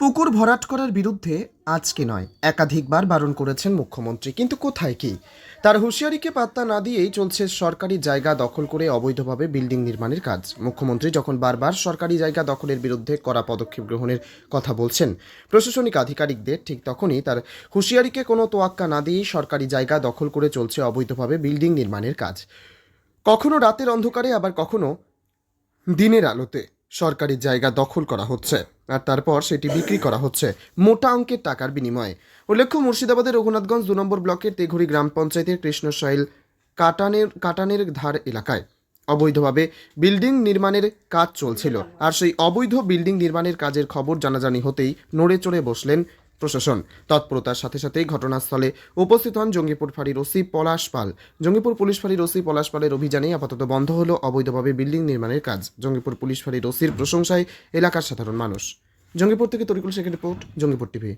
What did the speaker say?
পুকুর ভরাট করার বিরুদ্ধে আজকে নয়, একাধিকবার বারণ করেছেন মুখ্যমন্ত্রী। কিন্তু কোথায় কি? তার হুঁশিয়ারিকে পাত্তা না দিয়েই চলছে সরকারি জায়গা দখল করে অবৈধভাবে বিল্ডিং নির্মাণের কাজ। মুখ্যমন্ত্রী যখন বারবার সরকারি জায়গা দখলের বিরুদ্ধে করা পদক্ষেপ গ্রহণের কথা বলছেন, প্রশাসনিক আধিকারিকদের ঠিক তখনই তার হুঁশিয়ারিকে কোনো তোয়াক্কা না দিয়েই সরকারি জায়গা দখল করে চলছে অবৈধভাবে বিল্ডিং নির্মাণের কাজ। কখনো রাতের অন্ধকারে, আবার কখনো দিনের আলোতে। সরকারি জায়গা দখল করা হচ্ছে। আর তারপর সেটি বিক্রি করা হচ্ছে মোটা অঙ্কের টাকার বিনিময়ে। উল্লেখ্য, মুর্শিদাবাদের রঘুনাথগঞ্জ দু নম্বর ব্লকের তেঘুরি গ্রাম পঞ্চায়েতের কৃষ্ণশৈল কাটানের কাটানের ধার এলাকায়। অবৈধভাবে বিল্ডিং নির্মাণের কাজ চলছিল। আর সেই অবৈধ বিল্ডিং নির্মাণের কাজের খবর জানাজানি হতেই নড়ে চড়ে বসলেন প্রশাসন। তৎপরতার সাথে সাথেই ঘটনাস্থলে উপস্থিত হন জঙ্গিপুর ফাঁড়ির ওসি পলাশ পাল। জঙ্গিপুর পুলিশ ফাঁড়ির ওসি পলাশ পালের অভিযানে আপাতত বন্ধ হলো অবৈধভাবে বিল্ডিং নির্মাণের কাজ। জঙ্গিপুর পুলিশ ফাঁড়ির ওসির প্রশংসায় এলাকার সাধারণ মানুষ। জঙ্গিপুর থেকে তরিকুল শেখের রিপোর্ট, জঙ্গিপুর টিভি।